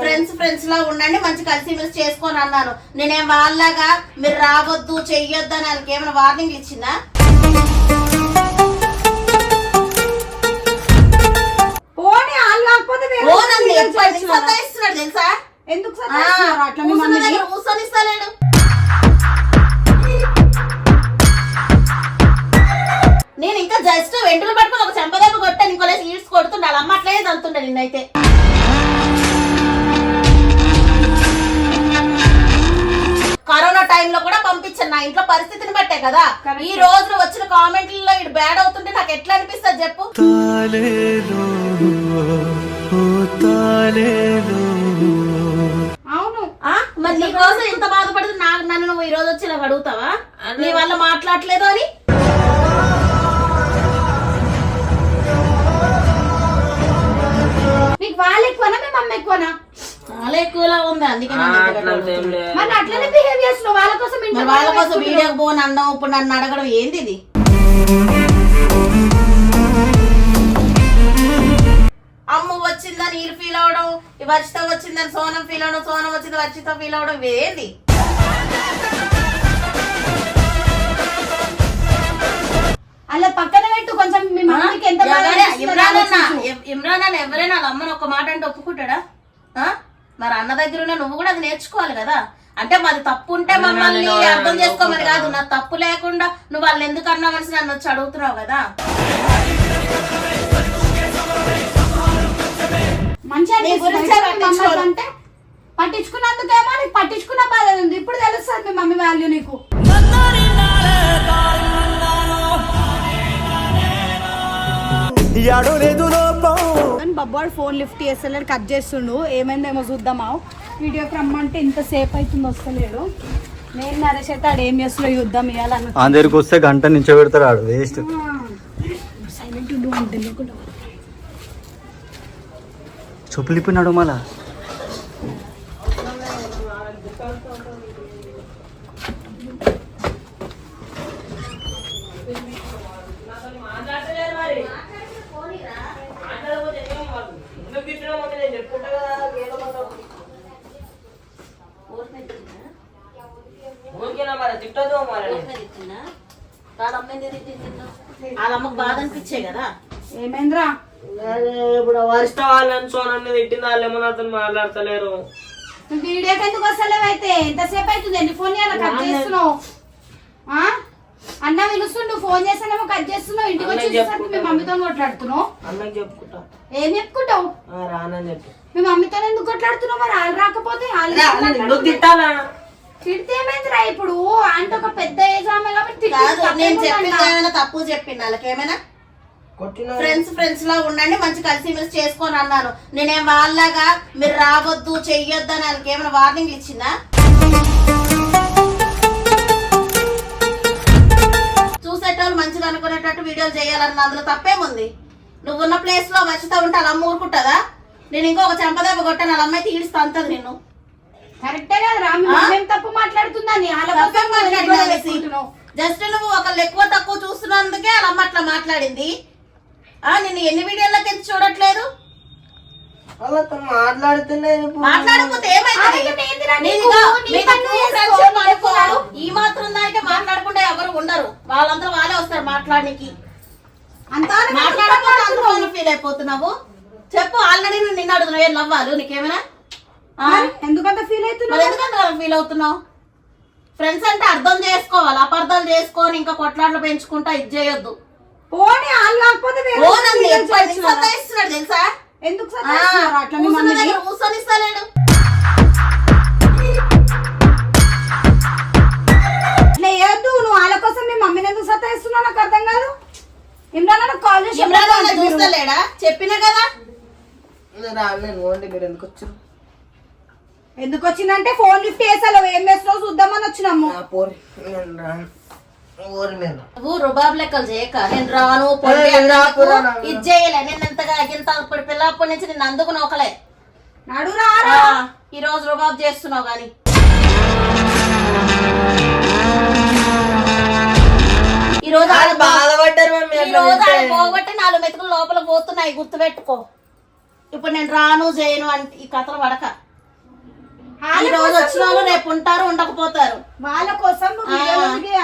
Friends friends లా ఉండండి మంచి కలిసి మెలిసి చేసుకొని అన్నాను. నేనేం వాళ్ళగా మీరు రావద్దు చెయ్యొద్దు అని వాళ్ళకి ఏమైనా వార్నింగ్ ఇచ్చిందా? తెలుసా? ఎందుకు కూర్చొనిస్తలేడు నేను ఇంకా జస్ట్ వెంటలు పట్టుకొని ఒక చెంపదెబ్బ కొట్టాను ఇంకో లేసి ఈడ్స్ కొడుతుండే. వాళ్ళ అమ్మ అట్లే తంతుండే నిన్నైతే. కరోనా టైంలో కూడా పంపించాను. నా ఇంట్లో పరిస్థితిని బట్టే కదా. ఈ రోజు వచ్చిన కామెంట్లలో ఇటు బ్యాడ్ అవుతుంటే నాకు ఎట్లా అనిపిస్తుంది చెప్పు? అవును. ఆ? మరి నీ కోసం ఇంత బాధపడుతుంది? నాకు నన్ను నువ్వు ఈ రోజు వచ్చి నాకు అడుగుతావా? నీ వల్ల మాట్లాడలేదు అని? నీకు వాళ్ళు ఎక్కువనా? మీ మమ్మీ ఎక్కువనా? చాలా ఎక్కువలా ఉంది అందుకే నన్ను. మరి అట్లనే బిహేవ్ చేస్తున్నావు వాళ్ళ కోసం ఇంట్లో మరి వాళ్ళ కోసం వేసుకుంటున్నావు. వీడియోకి పోను అన్నావు ఇప్పుడు నన్ను అడగడం ఏంది ఇది అమ్మ వచ్చిందని వీళ్ళు ఫీల్ అవడం ఈ వర్షిత వచ్చిందని సోనం ఫీల్ అవడం సోనం వచ్చింది వర్షిత ఫీల్ అవడం ఇవేంది అలా పక్కన పెట్టు కొంచెం మీ మమ్మీకి ఎంత బాధ ఎవరైనా- అనిపిస్తుందో ఇమ్రాన్ అన్న ఆలోచించు. ఇమ్- ఇమ్రాన్ అన్న ఎవరైనా వాళ్ళ అమ్మని ఒక మాట అంటే ఒప్పుకుంటాడా ఆ? మరి అన్న దగ్గర ఉన్న నువ్వు కూడా అది నేర్చుకోవాలి కదా. అంటే మాది తప్పు ఉంటే మమ్మల్ని అర్థం చేసుకోమని కాదు నా తప్పు లేకుండా నువ్వు వాళ్ళు ఎందుకు అన్నావని నన్ను వచ్చి అడుగుతున్నావు కదా. అంటే పట్టించుకున్నందుకేమో నీకు పట్టించుకున్న బాధ ఉంది. ఇప్పుడు తెలుస్తుంది మీ మమ్మీ వాల్యూ నీకు. లేదు బబ్బాడు ఫోన్ లిఫ్ట్ చేస్తలేడు కట్ చేస్తుండు. ఏమైందేమో చూద్దామా? వీడియోకి రమ్మంటే ఇంతసేపు అవుతుంది వస్తలేడు. నేను నరేష్ అయితే ఆడు ఏం చేస్తున్నా యుద్ధం ఇవ్వాలన్న ఆ దగ్గరికి వస్తే గంట నుంచి పెడతారు ఆడు వేస్ట్ సైలెంట్ ఉండు అంటే చెప్పులు ఇప్పినాడు మళ్ళా ఎందుకు తిట్టడం అంటే నేను చెప్పుకుంటా కదా ఏదో కొంచెం. ఊరికేనా మరి తిట్టదు వాళ్ళ అమ్మకు బాధ అనిపించే కదా? ఏమైందిరా? ఇప్పుడు వరిష్ట వాళ్ళని సోనన్ని తిట్టింది వాళ్ళు ఏమన్నా అతను మాట్లాడతలేరు. నువ్వు వీడియోకి ఎందుకు వస్తలేవు అయితే? ఎంతసేపు అవుతుంది? ఎన్ని ఫోన్ చేయాలి? కట్ చేస్తున్నావు. ఆ? అన్న పిలుస్తుండు ఫోన్ చేస్తానేమో కట్ చేస్తున్నావు. ఇంటికి వచ్చి అన్నయ్య చూసేసరికి మీ మమ్మీతో కొట్లాడుతున్నావు అన్నకి చెప్పుకుంటా. ఏం చెప్పుకుంటావు? ఆ, రానని చెప్పి. మీ మమ్మీతో ఎందుకు కొట్లాడుతున్నావు? మరి వాళ్ళు రాకపోతే వాళ్ళు? తిట్టాలా? తిడితే ఏమైందిరా ఇప్పుడు? అంటే ఒక పెద్ద ఏజ్ ఆమె కాబట్టి కాదు నేను? చెప్పింది ఏమైనా తప్పు చెప్పింది వాళ్ళకి ఏమైనా? కొట్టిన ఫ్రెండ్స్ ఫ్రెండ్స్ లా ఉండండి మంచి కలిసి మెలిసి చేసుకొని అన్నాను. నేనేం వాళ్ళగా మీరు రావద్దు చెయ్యొద్దు అని వాళ్ళకి ఏమైనా వార్నింగ్ ఇచ్చిందా? చూసేటోళ్ళు మంచిగా అనుకునేటట్టు వీడియోలు చేయాలన్న అందులో తప్పేముంది? నువ్వు ఉన్న ప్లేస్లో వచ్చితా ఉంటే అలా ఊరుకుంటుందా? నేను ఇంకొక చెంపదెబ్బ కొట్టాను వాళ్ళ అమ్మాయి తీడిస్తా అంతది నిన్ను. కరెక్టే కదా తప్పు మాట్లాడుతుందని. జస్ట్ నువ్వు ఒకళ్ళు ఎక్కువ తక్కువ చూస్తున్నందుకే అమ్మ అట్లా మాట్లాడింది. ఆ నిన్ను ఎన్ని వీడియోలకి ఎందుకు చూడట్లేదు? మాట్లాడకపోతే? ఈ మాత్రం దానికే మాట్లాడకుండా ఎవరు ఉండరు. వాళ్ళందరూ వాళ్ళే వస్తారు మాట్లాడడానికి. అంతా మాట్లాడకపోతే ఫీల్ అయిపోతున్నావు. చెప్పు ఆల్రెడీ నువ్వు నిన్ను అడుగుతున్నావు ఏం నవ్వాలి? నీకేమైనా? ఎందుకంత ఫీల్ అవుతున్నావు? ఎందుకంటే అలా ఫీల్ అవుతున్నావు? ఫ్రెండ్స్ అంటే అర్థం చేసుకోవాలి అపార్థాలు చేసుకొని ఇంకా కొట్లాట్లు పెంచుకుంటా ఇది చేయొద్దు. పోనీ వాళ్ళు కాకపోతే? సతాయిస్తున్నాడు తెలుసా? ఎందుకు కూర్చొనిస్తలేడు. వేయొద్దు నువ్వు వాళ్ళ కోసం మీ మమ్మీని ఎందుకు సతాయిస్తున్నావు? నాకు అర్థం కాదు. ఇమ్రాన్ నాకు కాల్ చేసి చెప్పినా కదా? నేను ఓన్లీ మీరు ఎందుకు వచ్చారు? ఎందుకు వచ్చిందంటే ఫోన్ లిఫ్ట్ చేసాలో ఏం చేస్తున్నావు చూద్దామని వచ్చినాము. నేను నువ్వు రుబాబ్ లెక్కలు చేయక నేను రాను. ఇది చేయలే నేను ఎంతగా ఇంత ఇప్పుడు పిల్లప్పటి నుంచి నిన్ను అందుకు నోకలే నడు ఆ, రారా ఈ రోజు రుబాబ్ చేస్తున్నావు గాని. ఈ రోజు బాధపడ్డారు ఈ రోజు తింటే. పోగొట్టి నాలుగు మెతుకులు లోపల పోతున్నాయి గుర్తుపెట్టుకో. ఇప్పుడు నేను రాను చేయను అంటే ఈ కథలు పడక. ఈ రోజు వచ్చిన వాళ్ళు రేపు ఉంటారు ఉండకపోతారు. వాళ్ళ కోసం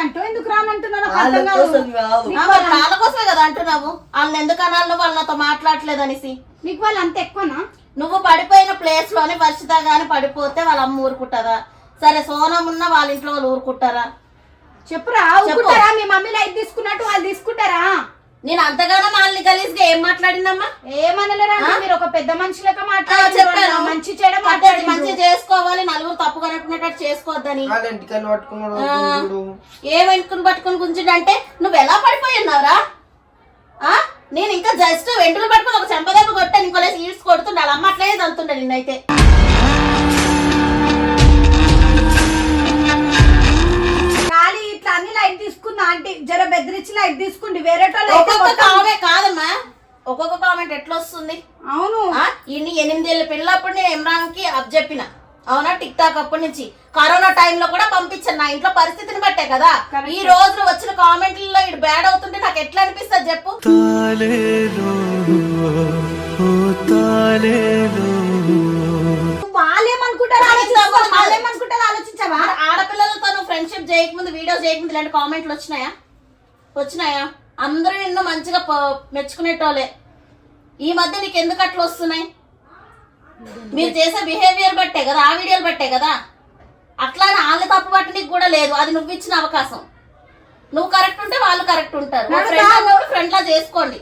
అంటూ ఎందుకు రానంటున్నావు? నాకు వాళ్ళ కోసమే కదా అంటున్నావు. వాళ్ళని ఎందుకు అనాలి వాళ్ళు నాతో మాట్లాడలేదు అనేసి నీకు వాళ్ళు అంత ఎక్కువనా? నువ్వు పడిపోయిన ప్లేస్లోనే వర్షిత గాని పడిపోతే వాళ్ళ అమ్మ ఊరుకుంటారా సరే సోనం ఉన్న వాళ్ళ ఇంట్లో వాళ్ళు ఊరుకుంటారా? చెప్పురా ఊరుకుంటారా? మీ మమ్మీ లైట్ తీసుకున్నట్టు వాళ్ళు తీసుకుంటారా? నేను అంతగానో వాళ్ళని గలీజ్గా ఏం మాట్లాడిందమ్మా? ఏమనలేరా అంటే మీరు ఒక పెద్ద మనిషి లెక్క ఆ, మాట్లాడారు మంచి చెడ పద్ధతి మంచి చేసుకోవాలి. నలుగురు తప్పు కనుక్కునేటట్టు చేసుకోవద్దని. ఏం వెనుకుని పట్టుకుని గుంజిండంటే నువ్వు ఎలా పడిపోయినావురా? ఆ? నేను ఇంకా జస్ట్ వెంట్రులు పట్టుకుని ఒక చెంపదెబ్బ కొట్టాను. ఇంకో ఈడ్స్ కొడుతుండే. వాళ్ళ అమ్మ అట్లనే తంతుండే నిన్నైతే. లైట్ తీసుకున్నా ఆంటీ? జర బెదిరించి లైట్ తీసుకుంది. వేరే వాళ్ళు అయితే ఒక్కొక్క మొత్తం- కామెంట్ కాదమ్మా. ఒక్కొక్క కామెంట్ ఎట్లా వస్తుంది అవును. ఆ ఇన్ని ఎనిమిదేళ్ళ పిల్లప్పుడు నేను ఇమ్రాన్కి అప్ చెప్పిన. అవునా? టిక్ టాక్ అప్పటి నుంచి. కరోనా టైంలో కూడా పంపించాను. నా ఇంట్లో పరిస్థితిని బట్టే కదా. ఈ రోజు వచ్చిన కామెంట్లలో ఇటు బ్యాడ్ అవుతుంటే నాకు ఎట్లా అనిపిస్తుంది చెప్పు? వాళ్ళేమనుకుంటారు ఆలోచించావా? ఆడ- ఆడపిల్లలతో నువ్వు ఫ్రెండ్షిప్ చేయకముందు వీడియో చేయకముందు ఇలాంటి కామెంట్లు వచ్చినాయా? వచ్చినాయా? అందరూ నిన్ను మంచిగా మెచ్చుకునేటోళ్ళే. ఈ మధ్య నీకు ఎందుకు అట్లా వస్తున్నాయి? మీరు చేసే బిహేవియర్ బట్టే కదా ఆ వీడియోలు బట్టే కదా. అట్లా వాళ్ళ తప్పు పట్టడానికి కూడా లేదు. అది నువ్వు ఇచ్చిన అవకాశం. నువ్వు కరెక్ట్ ఉంటే వాళ్ళు కరెక్ట్ ఉంటారు. ఫ్రెండ్ లా చేసుకోండి.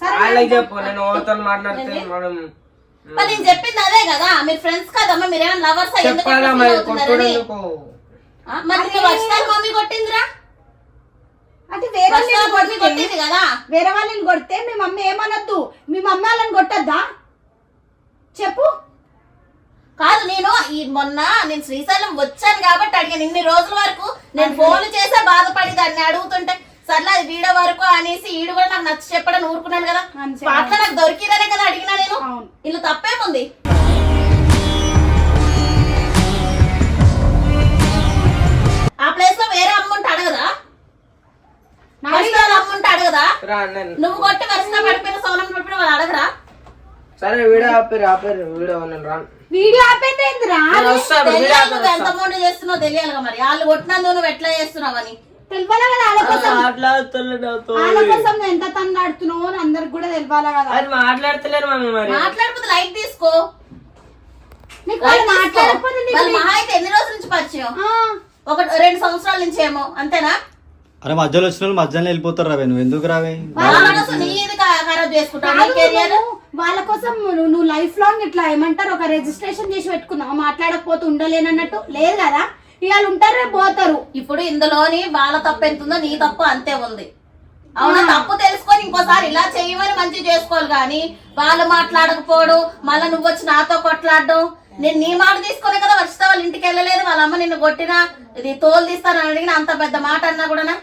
సరే చెప్పు నేను మాట్లాడితే మరి నేను చెప్పింది అదే కదా మీరు ఫ్రెండ్స్ కదమ్మా మీరేమైనా లవర్స్ మరి కొట్టుడు ఎందుకు? మరి నువ్వు వచ్చిన మమ్మీ కొట్టిందిరా? అంటే వేరే వాళ్ళని కొట్టింది కదా? వేరే వాళ్ళని కొడితే మీ మమ్మీ ఏమనొద్దు? మీ మమ్మీ వాళ్ళని కొట్టద్దా? చెప్పు. కాదు నేను ఈ మొన్న నేను శ్రీశైలం వచ్చాను కాబట్టి అడిగాను. ఇన్ని రోజుల వరకు నేను ఫోన్ చేసే బాధపడి దాన్ని అడుగుతుంటే సర్లే అది వీడియో వరకు అనేసి ఈడు కూడా నాకు నచ్చి చెప్పడం ఊరుకున్నాను కదా. అంతే. అట్లా నాకు దొరికిదనే కదా అడిగినా నేను. అవును. ఇల్లు తప్పేముంది? ఆ ప్లేస్లో వేరే అమ్ముంటే అడగదా? వరుసలో అమ్ముంటే అడగదా? రా నువ్వు కొట్టి వరుసగా పడిపోయిన సోనం పడిపోయిన వాళ్ళు అడగరా? సరే వీడియో ఆపారు ఆపారు వీడియో నేను రాను వీడియో ఆపేది ఏందిరా నేను వస్తా ఇప్పుడు వీడియో తెలియాలి ఆపారు నువ్వు ఎంత మూడు చేస్తున్నావు తెలియాలిగా మరి. వాళ్ళు కొట్టినందుకు నువ్వు ఎట్లా చేస్తున్నావని తెలియాలా కదా? వాళ్ళ కోసం మాట్లాడుతులే నాతో వాళ్ళ కోసం నువ్వు ఎంత తన్నాడుతున్నావు అని అందరికి కూడా తెలియాలా కదా? అది మాట్లాడతలేరు మమ్మీ మరి. మాట్లాడకపోతే లైట్ తీసుకో. నీకు వాళ్ళు. మాట్లాడకపోతే నీకు వాళ్ళు మహా అయితే ఎన్ని రోజుల నుంచి పరిచయం? ఆ, ఒక రెండు సంవత్సరాల నుంచి ఏమో అంతేనా? అరే మధ్యలో వచ్చిన వాళ్ళు మధ్యలో వెళ్ళిపోతారు రావే. నువ్వు ఎందుకు రావే? వాళ్ళ మనసు నీ ఇది కా- ఖరాబ్ చేసుకుంటావు? నీ కాదు కెరియర్ నువ్వు వాళ్ళ కోసం నువ్వు నువ్వు లైఫ్ లాంగ్ ఇట్లా ఏమంటారు? ఒక రిజిస్ట్రేషన్ చేసి పెట్టుకున్నావు. మాట్లాడకపోతే ఉండలేనన్నట్టు. లేదు కదా? ఇవాళ ఉంటారు రేపు పోతారు. ఇప్పుడు ఇందులోని వాళ్ళ తప్పు ఎంత ఉందో నీ తప్పు అంతే ఉంది. అవునా? తప్పు తెలుసుకొని ఇంకోసారి ఇలా చేయమని మంచి చేసుకోవాలి కానీ వాళ్ళు మాట్లాడకపోవడం మళ్ళీ నువ్వు వచ్చి నాతో కొట్లాడడం. నేను నీ మాట తీసుకునే కదా వచ్చితే వాళ్ళ ఇంటికి వెళ్ళలేదు. వాళ్ళ అమ్మ నిన్ను కొట్టినా ఇది తోలు తీస్తానని అడిగిన అంత పెద్ద మాట అన్నా కూడా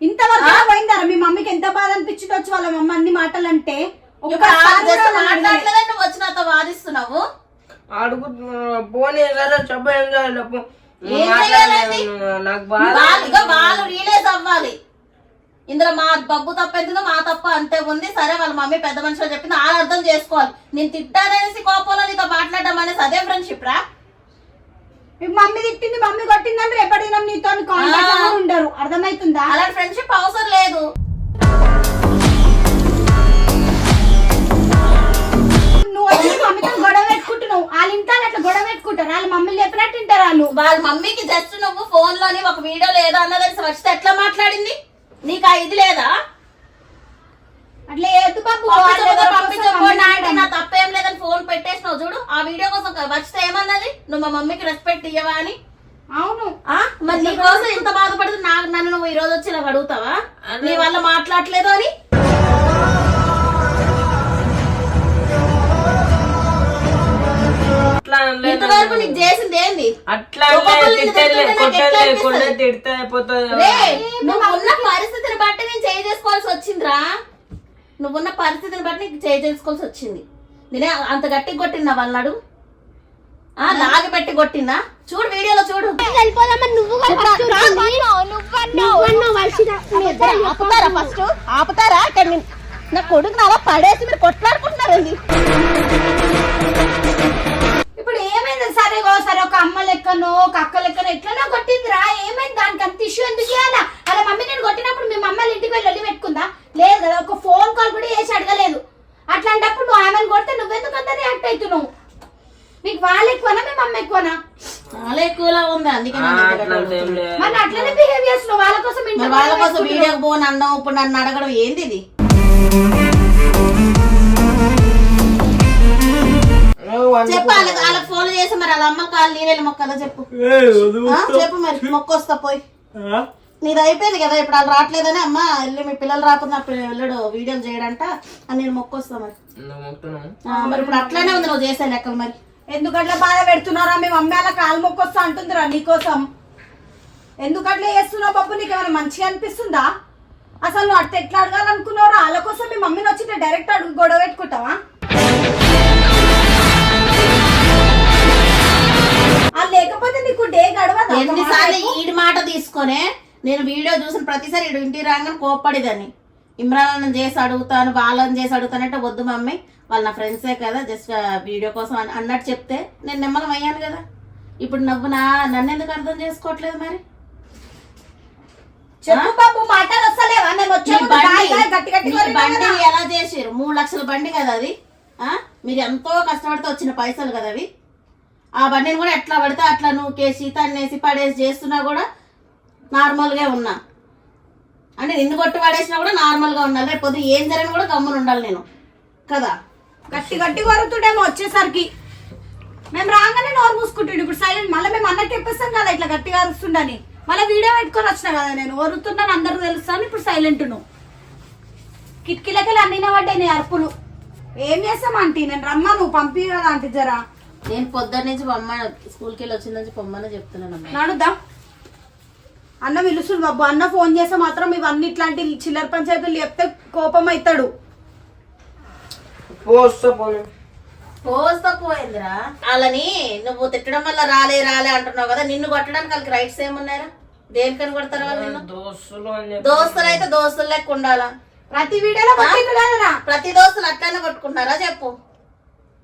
ఇంతవరకు పోయిందారా మీ మమ్మీకి ఎంత బాధ అనిపించింది వచ్చి వాళ్ళ మమ్మ అన్ని మాటలు అంటే. మాట్లాడలేదని నువ్వు వచ్చి నాతో వాదిస్తున్నావు? అడుగు పోనీ సరే చెప్ప ఏం చేయాలి చెప్పు ఏం మాట్లాడలేదు. చేయాలండి? నాకు వాళ్ళు రియలైజ్ అవ్వాలి. ఇందులో మా బబ్బు తప్పు ఎంతుందో మా తప్పు అంతే ఉంది. సరే వాళ్ళ మమ్మీ పెద్ద మనిషిలో చెప్పింది వాళ్ళు అర్థం చేసుకోవాలి. నేను తిట్టాననేసి కోపంలో నీతో మాట్లాడడం అనేది అదే ఫ్రెండ్షిప్ రా? మీ మమ్మీ తిట్టింది మమ్మీ కొట్టిందని రేపటి నీతో ఉండరు. అర్థమవుతుందా? అలాంటి ఫ్రెండ్షిప్ అవసరం లేదు. ఇది లేదా? అట్లా పంపించకపోయినా నా తప్పేం లేదని ఫోన్ పెట్టేసినావు చూడు. ఆ వీడియో కోసం వచ్చితే ఏమన్నది? నువ్వు మా మమ్మీకి రెస్పెక్ట్ ఇయ్యవా అని. అవును. మరి నీ కోసం ఎంత బాధపడుతుంది నాకు నన్ను నువ్వు ఈ రోజు వచ్చి ఇలా అడుగుతావా? నీ వల్ల మాట్లాడలేదు అనిపిస్తది? తిడితే అయిపోతుంది రే నువ్వు ఉన్న పరిస్థితిని బట్టి నేను చేయి చేసుకోవాల్సి వచ్చిందిరా. నువ్వున్న పరిస్థితిని బట్టి నీకు చేయి చేసుకోవాల్సి వచ్చింది. నేనే అంత గట్టిగా కొట్టినా వాళ్ళడు ఆ లాగి పెట్టి కొట్టినా? చూడు వీడియోలో చూడు. ఆపుతారా ఫస్ట్ ఆపుతారా? నా కొడుకుని అలా పడేసి మీరు కొట్లాడుకుంటున్నారండి ఇప్పుడు ఏమైంది సరే గో సరే ఒక అమ్మ లెక్కనో ఒక అక్క లెక్కనో ఎట్లనో కొట్టిందిరా. ఏమైంది? దానికి అంత ఇష్యూ ఎందుకు చేయాలా అలా మమ్మీ నేను కొట్టినప్పుడు మీ మమ్మల్ని ఇంటికి వెళ్ళి వెళ్ళి పెట్టుకుందా? లేదు కదా ఒక ఫోన్ కాల్ కూడా చేసి అడగలేదు. అట్లాంటప్పుడు నువ్వు ఆమెను కొడితే నువ్వెందుకు అంత రియాక్ట్ అవుతున్నావు? మీకు వాళ్ళు ఎక్కువనా మీ మమ్మ ఎక్కువనా? చాలా ఎక్కువలా ఉంది? అందుకే. మరి అట్లనే బిహేవ్ చేస్తున్నావు. వాళ్ళ కోసం వాళ్ళ కోసం పెట్టుకుంటున్నావు. వీడియోకి పోను అన్నావు ఇప్పుడు నన్ను అడగడం ఏంది ఇది? చెప్పు వాళ్ళకి ఫోన్ చేసి మరి వాళ్ళ అమ్మ కాళ్ళు నీరెళ్ళి మొక్కదా చెప్పు. చెప్పు మరి మొక్కొస్తా పోయి. నీది అయిపోయింది కదా ఇప్పుడు వాళ్ళు రావట్లేదని అమ్మ వెళ్ళి మీ పిల్లలు రాకుండా అప్పుడు వెళ్ళడు వీడియోలు చేయడంట అని నేను మొక్కొస్తా మరి. మరి ఇప్పుడు అట్లానే ఉంది నువ్వు చేసే లెక్కలు మరి. ఎందుకట్లా బాధ పెడుతున్నారా? మీ మమ్మీ అలా కాలు మొక్కొస్తా అంటుందిరా నీకోసం. ఎందుకట్లా చేస్తున్నావు బాబు? నీకు ఏమైనా మంచిగా అనిపిస్తుందా? అసలు నువ్వు అట్ట ఎట్లా అడగాలనుకున్నారా వాళ్ళ కోసం మీ మమ్మీని వచ్చి డైరెక్ట్ అడుగు గొడవ పెట్టుకుంటావా? లేకపోతే నీకు డే గడవదా? ఎన్నిసార్లు ఈడి మాట తీసుకొనే నేను వీడియో చూసిన ప్రతిసారి ఈడు ఇంటికి రాగానే కోప్పడేదాన్ని. ఇమ్రాన్ చేసి అడుగుతాను వాళ్ళని చేసి అడుగుతానంటే వద్దు మమ్మీ వాళ్ళ నా ఫ్రెండ్సే కదా జస్ట్ వీడియో కోసం అని అన్నట్టు చెప్తే నేను నిమ్మలం అయ్యాను కదా. ఇప్పుడు నువ్వు నా నన్ను ఎందుకు అర్థం చేసుకోవట్లేదు మరి? చెప్పు బాబు మాటలు వస్తలేవా? నేను బండి-. ఎలా చేసారు మూడు లక్షల బండి కదా అది. మీరు ఎంతో కష్టపడితే వచ్చిన పైసలు కదా అవి. ఆ బండిని కూడా ఎట్లా పడితే అట్లా నూకేసి తన్నేసి పడేసి చేస్తున్నా కూడా నార్మల్గా ఉన్నా. అంటే నిన్ను కొట్టి పడేసినా కూడా నార్మల్గా ఉండాలి రేపు పొద్దు ఏం జరిగినా కూడా గమ్మున ఉండాలి నేను. కదా? గట్టి గట్టి కొరుకుతుండేమో వచ్చేసరికి. మేము రాగానే నోరు మూసుకుంటుండే. ఇప్పుడు సైలెంట్. మళ్ళీ మేము అన్నట్టు చెప్పేస్తాం కదా ఇట్లా గట్టిగా అరుస్తుండని. మళ్ళీ వీడియో పెట్టుకొని వచ్చిన కదా నేను. వరుతున్నాను అందరూ తెలుస్తాను ఇప్పుడు సైలెంట్ నువ్వు కిటికీలకెళ్ళి అన్నిన పడ్డాయి నీ అరుపులు. ఏం చేస్తాం ఆంటీ? నేను రమ్మా నువ్వు పంపి కదా ఆంటీ జరా? నేను పొద్దున్న నుంచి పొమ్మ స్కూల్కి వెళ్ళి వచ్చిన నుంచి పొమ్మని చెప్తున్నాను అమ్మా. నడుద్దాం అన్న పిలుస్తుంది బాబు. అన్న ఫోన్ చేస్తే మాత్రం ఇవన్నీ ఇట్లాంటి చిల్లర పంచాయతీలు చెప్తే కోపం అవుతాడు పోస్తా పోను పోస్తా పోయిందిరా. వాళ్ళని నువ్వు తిట్టడం వల్ల రాలే రాలే అంటున్నావు కదా నిన్ను కొట్టడానికి వాళ్ళకి రైట్స్ ఏమున్నారా దేనికని కొడతారు వాళ్ళు నిన్ను? దోస్తులు అయితే దోస్తులు లెక్క ఉండాలా? ప్రతి వీడియోలో ప్రతి దోస్తులు అట్లానే కొట్టుకుంటారా చెప్పు?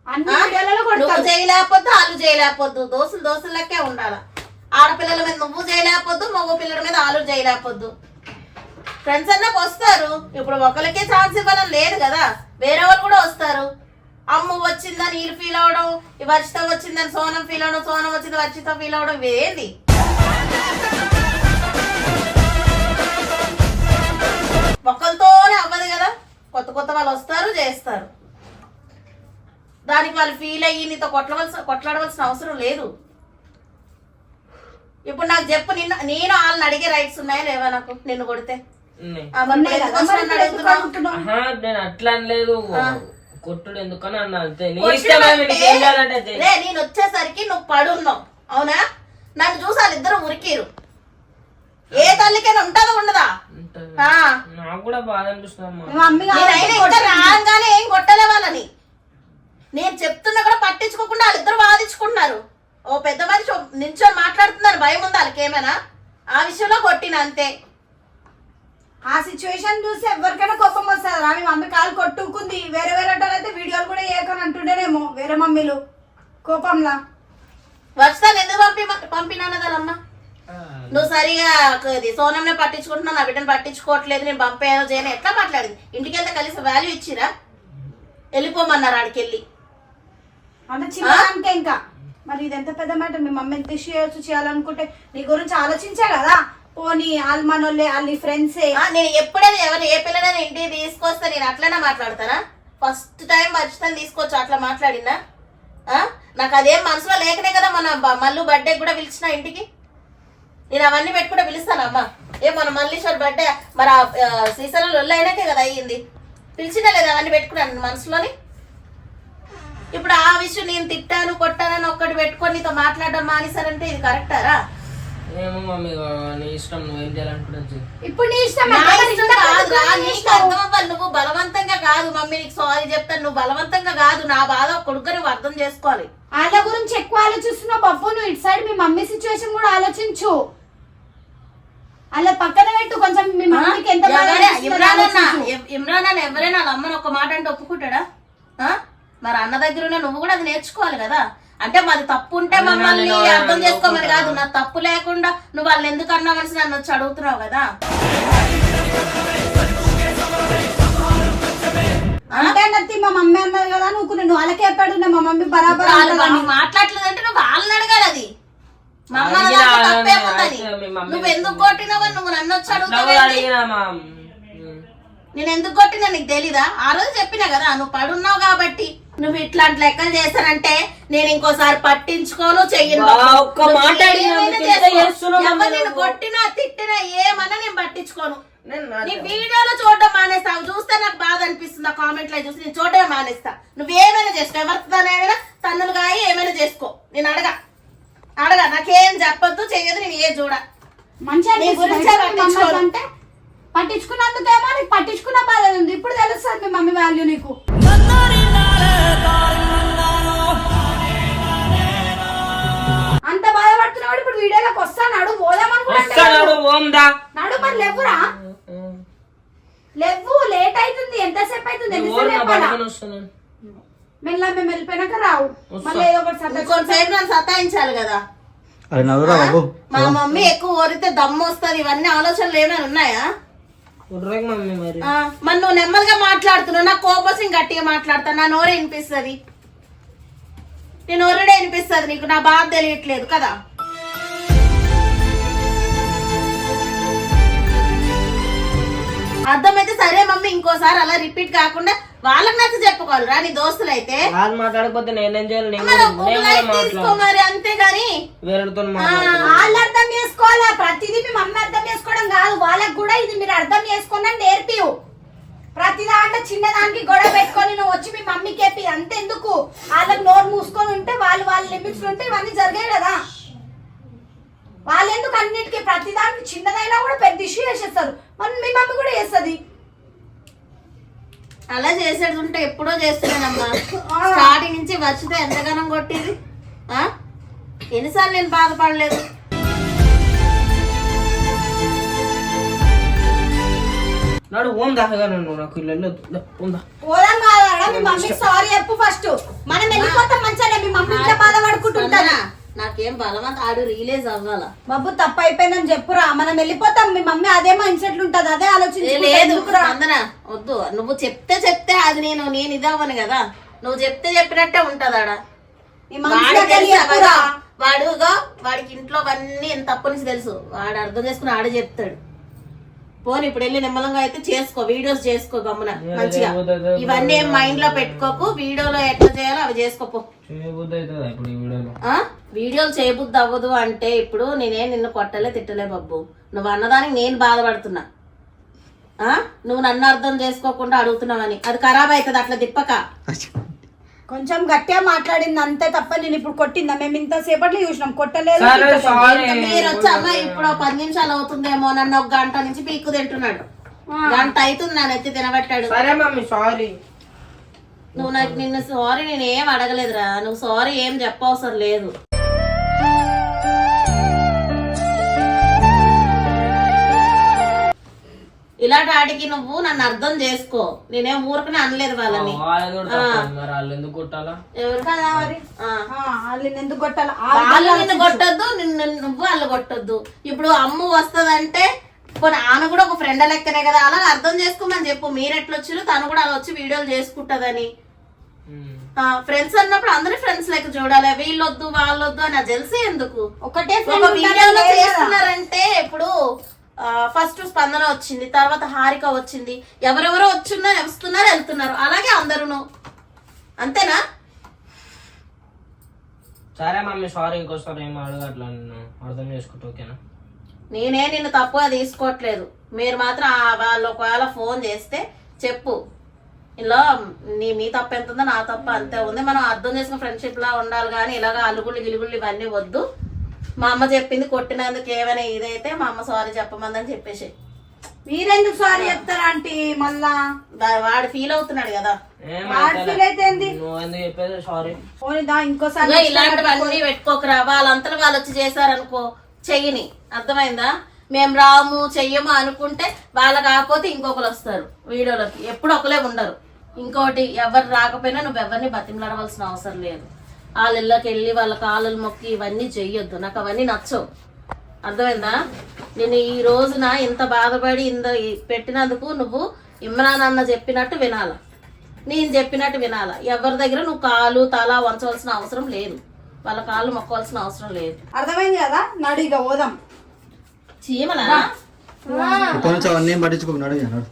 నువ్వు చేయలేకపోద్దు వాళ్ళు చేయలేకపోద్దు దోస్తులు లెక్కే ఉండాలా. ఆడపిల్లల మీద నువ్వు చేయలేకపోద్దు మగ పిల్లల మీద వాళ్ళు చేయలేకపోద్దు ఫ్రెండ్స్ అన్నాక వస్తారు. ఇప్పుడు ఒకరికే ఛాన్స్ ఇవ్వాలని లేదు కదా. వేరే వాళ్ళు కూడా వస్తారు. అమ్మ వచ్చిందని వీళ్ళు ఫీల్ అవడం వర్షిత వచ్చిందని సోనం ఫీల్ అవడం సోనం వచ్చింది వర్షిత ఫీల్ అవడం ఇవేంది ఒకరితోనే అవ్వదు కదా. కొత్త కొత్త వాళ్ళు వస్తారు చేస్తారు. దానికి వాళ్ళు ఫీల్ అయ్యి నీతో కొట్టవలసిన కొట్లాడవలసిన అవసరం లేదు. ఇప్పుడు నాకు చెప్పు నిన్ను నేను వాళ్ళని అడిగే రైట్స్ ఉన్నాయా లేవా నాకు? నిన్ను కొడితే? నేను అట్లా అనలేదు. కొట్టుడు ఎందుకని అన్న అంతే. నేను వచ్చేసరికి నువ్వు పడున్నావు. అవునా? నన్ను చూసి వాళ్ళిద్దరు ఉరికిరు. ఏ తల్లికైనా ఉంటుందా ఉండదా. నాకు కూడా బాధ అనిపిస్తుంది రాగానే ఏం కొట్టలే వాళ్ళని. నేను చెప్తున్నా కూడా పట్టించుకోకుండా వాళ్ళిద్దరు వాదించుకుంటున్నారు. ఓ పెద్ద మనిషి నించొని మాట్లాడుతున్నారు భయం ఉంది వాళ్ళకి ఏమైనా? ఆ విషయంలో కొట్టిన అంతే. ఆ సిచ్యువేషన్ చూసి ఎవరికైనా కోపం వస్తుంది? రా మీ మమ్మీ కాలు కొట్టుకుంది. వేరే వేరే అయితే వీడియోలు కూడా ఏకని అంటుండేనేమో వేరే మమ్మీలు. కోపంలా? వర్షాలు ఎందుకు పంపి పంపినానదమ్మా నువ్వు సరిగా ఇది సోనంనే పట్టించుకుంటున్నావు నా బిడ్డను పట్టించుకోవట్లేదు నేను పంపేదో చేయను. ఎట్లా మాట్లాడింది? ఇంటికి వెళ్తే కలిసి వాల్యూ ఇచ్చిరా? వెళ్ళిపోమన్నారు ఆడికి వెళ్ళి అంటే చిన్న అంటే ఇంకా. మరి ఇది ఎంత పెద్ద మ్యాటర్? మీ మమ్మీ ఎంత ఇష్యూ చేయొచ్చు చేయాలనుకుంటే నీ గురించి ఆలోచించా కదా. పోనీ వాళ్ళు మనోళ్ళే వాళ్ళ ఫ్రెండ్సే నేను ఎప్పుడైనా ఎవరు ఏ పిల్లడైనా ఇంటికి తీసుకొస్తే నేను అట్లనే మాట్లాడతానా? ఫస్ట్ టైం మర్చితాను తీసుకోవచ్చు అట్లా మాట్లాడినా నాకు అదేం మనసులో లేకనే కదా మన మళ్ళీ మల్లు బర్త్డే కూడా పిలిచిన ఇంటికి. నేను అవన్నీ పెట్టుకుంటే పిలుస్తానమ్మా ఏ మన మల్లీశ్వర్ బర్త్డే మరి ఆ, శ్రీశైలంలో అయినాకే కదా అయ్యింది. పిలిచినా లేదా అవన్నీ పెట్టుకున్నాను మనసులోని? ఇప్పుడు ఆ విషయం నేను తిట్టాను కొట్టానని ఒక్కటి పెట్టుకొని నీతో మాట్లాడడం మానేశారంటే ఇది కరెక్టారా ఏమో మమ్మీ ఇక నీ ఇష్టం నువ్వేం. ఇప్పుడు నీ ఇష్టం నా నీకు. అర్థం అవ్వాలి నువ్వు బలవంతంగా కాదు మమ్మీ నీకు సారీ చెప్తాను నువ్వు బలవంతంగా కాదు నా బాధ కొడుకు నువ్వు అర్థం చేసుకోవాలి వాళ్ళ గురించి ఎక్కువ ఆలోచిస్తున్నావు బాబు నువ్వు ఇటు సైడ్ మీ మమ్మీ సిచ్యువేషన్ కూడా ఆలోచించు అలా పక్కన పెట్టు కొంచెం మీ మమ్మీకి ఎంత బాధ ఎవరే- అనిపిస్తుందో ఇమ్రాన్ అన్న ఆలోచించు. ఇమ్రాన్ అన్న ఎవరైనా వాళ్ళ అమ్మని ఒక మాట అంటే ఒప్పుకుంటాడా ఆ? మరి అన్న దగ్గర ఉన్న నువ్వు కూడా అది నేర్చుకోవాలి కదా. అంటే మాది తప్పు ఉంటే మమ్మల్ని అర్థం చేసుకోమని కాదు నా తప్పు లేకుండా నువ్వు వాళ్ళు ఎందుకు అన్నావని నన్ను వచ్చి అడుగుతున్నావు కదా. అంటే మా మమ్మీ అన్నది కదా నువ్వు నువ్వు వాళ్ళకే మా మమ్మీ బరాబర్ మాట్లాడలేదంటే నువ్వు వాళ్ళని అడగాలి అది. నువ్వు ఎందుకు నువ్వు నన్ను వచ్చి అడుగుతావు నేను ఎందుకు కొట్టినా నీకు తెలీదా? ఆ రోజు చెప్పినా కదా నువ్వు పడున్నావు కాబట్టి. నువ్వు ఇట్లాంటి లెక్కలు చేశానంటే నేను ఇంకోసారి పట్టించుకోను చెయ్యను. నువ్వు ఏమైనా నువ్వు? కొట్టినా తిట్టినా ఏమన్నా నేను పట్టించుకోను. నీ వీడియోలో చూడడం మానేస్తావు చూస్తే నాకు బాధ అనిపిస్తుంది. ఆ కామెంట్లో చూసి నేను చూడడం మానేస్తా. నువ్వేమైనా చేసుకో. ఎవరితోనైనా తన్నులు గాయి ఏమైనా చేసుకో. నేను అడగా. అడగా. నాకేం చెప్పొద్దు చెయ్యదు నేను ఏ చూడ. మంచిగా పట్టించుకున్నందుకేమో నీకు పట్టించుకున్న బాధ ఉంది. ఇప్పుడు తెలుస్తుంది మీ మమ్మీ వాల్యూ నీకు. ఓందా నడు మరి లేవురా? లేవు లేట్ అవుతుంది ఎంతసేపు అవుతుంది ఎంతసేపు మెల్ల మేము వెళ్ళిపోయినాక రావు. మళ్ళీ ఏదో ఒకటి సర్దా ఇంకొంతసేపు నన్ను సతాయించాలి కదా. మా మమ్మీ ఎక్కువ ఓరితే దమ్ము వస్తుంది ఇవన్నీ ఆలోచనలు ఏమైనా ఉన్నాయా? మరి. నువ్వు నెమ్మదిగా మాట్లాడుతున్నావు నా కోపం గట్టిగా మాట్లాడతా నా నోరే వినిపిస్తుంది. నీ నోరుడే వినిపిస్తుంది నీకు నా బాధ తెలియట్లేదు కదా. అర్థమైతే సరే మమ్మీ ఇంకోసారి అలా రిపీట్ కాకుండా వాళ్ళకి నచ్చ చెప్పుకోవాలి. రా నీ దోస్తులు అయితే వాళ్ళు మాట్లాడకపోతే నేనేం చేయాలి? తీసుకో మరి అంతేగాని వాళ్ళు అర్థం చేసుకోవాలా? ప్రతిదీ మీ మమ్మీ అర్థం చేసుకోవడం కాదు. వాళ్ళకి కూడా ఇది మీరు అర్థం చేసుకోండి అని నేర్పివు ప్రతి దాంట్లో చిన్న దానికి గొడవ పెట్టుకొని నువ్వు వచ్చి మీ మమ్మీకి చెప్పి అంతెందుకు? వాళ్ళకి నోరు మూసుకొని ఉంటే వాళ్ళు వాళ్ళ లిమిట్స్ ఉంటే ఇవన్నీ జరిగాయి కదా. వాళ్ళు ఎందుకు అన్నిటికీ ప్రతి దానికి చిన్నదైనా కూడా పెద్ద ఇష్యూ చేసేస్తారు. మరి మీ మమ్మీ కూడా చేస్తుంది. అలా చేసేది ఉంటే ఎప్పుడో చేస్తున్నానమ్మా. స్టార్టింగ్ నుంచి వచ్చితే ఎంతగానం కొట్టేది? ఆ? ఎన్నిసార్లు నేను బాధపడలేదు? నాడు ఓం దాహగా నాకు ఇల్లు కాదా మీ మమ్మీకి సారీ చెప్పు ఫస్ట్ మనం వెళ్ళిపోతాం మంచిగా మీ మమ్మీ ఇట్లా బాధపడుకుంటుంటారా స్పందన, నాకేం బలవంత ఆడు రిలీజ్ అవ్వాలా? బాబు తప్పు అయిపోయిందని చెప్పురా. మనం వెళ్ళిపోతాం. మీ మమ్మీ అదే మైండ్ సెట్ ఉంటది. అదే ఆలోచించి లేదు స్పందన వద్దు. నువ్వు చెప్తే చెప్తే అది నేను నేను ఇదవ్వను కదా. నువ్వు చెప్తే చెప్పినట్టే ఉంటది ఆడ? వాడుగా వాడికి ఇంట్లో అవన్నీ ఎంత తప్పు నుంచి తెలుసు. వాడు అర్థం చేసుకుని ఆడే చెప్తాడు. పోనీ ఇప్పుడు వెళ్ళి నిమ్మలంగా అయితే చేసుకో. వీడియోస్ చేసుకో గమ్మున. మంచిగా. ఇవన్నీ ఏం మైండ్లో పెట్టుకోకు. వీడియోలో ఎట్లా చేయాలో అవి చేసుకోపో వీడియోలో చేయబుద్ధి అవ్వదు అంటే ఇప్పుడు నేనేం నిన్ను కొట్టలే తిట్టలే బాబు. నువ్వు అన్నదానికి నేను బాధపడుతున్నా. ఆ? నువ్వు నన్ను అర్థం చేసుకోకుండా అడుగుతున్నావని. అది ఖరాబ్ అవుతుంది అట్లా తిప్పక. కొంచెం గట్టిగా మాట్లాడింది అంతే తప్ప నేను ఇప్పుడు కొట్టిందా? మేము ఇంత సేపట్లో చూసినాం. కొట్టలేదు మీరు వచ్చి అమ్మ ఇప్పుడు పది నిమిషాలు అవుతుందేమో నన్ను ఒక గంట నుంచి పీక్కు తింటున్నాడు. గంట అవుతుంది నన్ను ఎత్తి తినబెట్టాడు. సరే మమ్మీ సారీ. నువ్వు నాకు నిన్ను సారీ నేను ఏం అడగలేదురా. నువ్వు సారీ ఏం చెప్పవసరం లేదు. ఇలాంటి వాటికి నువ్వు నన్ను అర్థం చేసుకో. నేనేం ఊరకనే అనలేదు వాళ్ళని. ఎవరు కదా మరి? ఎందుకు కొట్టాలి? వాళ్ళు నిన్ను కొట్టొద్దు నిన్ను నువ్వు వాళ్ళు కొట్టొద్దు. ఇప్పుడు అమ్ము వస్తదంటే పోనీ ఆమె కూడా ఒక ఫ్రెండ్ లెక్కనే కదా. అలా అర్థం చేసుకోమని చెప్పు. మీరు ఎట్లా వచ్చారు తను కూడా అలా వచ్చి వీడియోలు చేసుకుంటదని. ఫ్రెండ్స్ అన్నప్పుడు అందరి ఫ్రెండ్స్ లెక్క చూడాలి. వీళ్ళొద్దు వాళ్ళొద్దు అని అది తెలిసి ఎందుకు? ఒకటే వీడియోలో. చేస్తున్నారంటే ఇప్పుడు ఫస్ట్ స్పందన వచ్చింది తర్వాత హారిక వచ్చింది. ఎవరెవరో వచ్చున్నారు వస్తున్నారు వెళ్తున్నారు. అలాగే అందరూ అంతేనా? సరే మమ్మీ సారీ ఇంకోసారి ఏం అడగట్లా నిన్ను. అర్థం చేసుకుంటా ఓకేనా? నేనే నిన్ను తప్పుగా తీసుకోవట్లేదు. మీరు మాత్రం వాళ్ళు ఒకవేళ ఫోన్ చేస్తే చెప్పు. ఇలా నీ మీ తప్పు ఎంత ఉందో నా తప్పు అంతే ఉంది. మనం అర్థం చేసుకుని ఫ్రెండ్షిప్ లా ఉండాలి కానీ ఇలాగ అలుగుళ్ళు గిలుగుళ్ళు ఇవన్నీ వద్దు. మా అమ్మ చెప్పింది కొట్టినందుకు ఏమైనా ఇదైతే మా అమ్మ సారీ చెప్పమందని చెప్పేసి. మీరెందుకు సారీ చెప్తారా ఆంటీ మళ్ళా? వాడు ఫీల్ అవుతున్నాడు కదా. వాడి. ఫీల్ అయితే సారీ పోనీదా ఇంకోసారి ఇలాంటివన్నీ పెట్టుకోకరా. వాళ్ళంతలో వాళ్ళు వచ్చి చేశారనుకో చెయ్యిని. అర్థమైందా? మేము రాము చెయ్యము అనుకుంటే వాళ్ళ కాకపోతే ఇంకొకరు వస్తారు వీడియోలోకి. ఎప్పుడు ఒకలే ఉండరు. ఇంకోటి ఎవరు రాకపోయినా నువ్వు ఎవరిని బతిమలాడవలసిన అవసరం లేదు. వాళ్ళ ఇళ్ళకి వెళ్ళి వాళ్ళ కాళ్ళలు మొక్కి ఇవన్నీ చెయ్యొద్దు. నాకు అవన్నీ నచ్చవు. అర్థమైందా? నేను ఈ రోజున ఇంత బాధపడి ఇంత పెట్టినందుకు నువ్వు ఇమ్రాన్ అన్న చెప్పినట్టు వినాల. నేను చెప్పినట్టు వినాల. ఎవరి దగ్గర నువ్వు కాలు తల వంచవలసిన అవసరం లేదు. వాళ్ళ కాళ్ళు మొక్కవలసిన అవసరం లేదు. అర్థమైంది కదా? నడు ఇక పోదాం చీమలా? పట్టించుకోకు. నడు ఇక, నడు.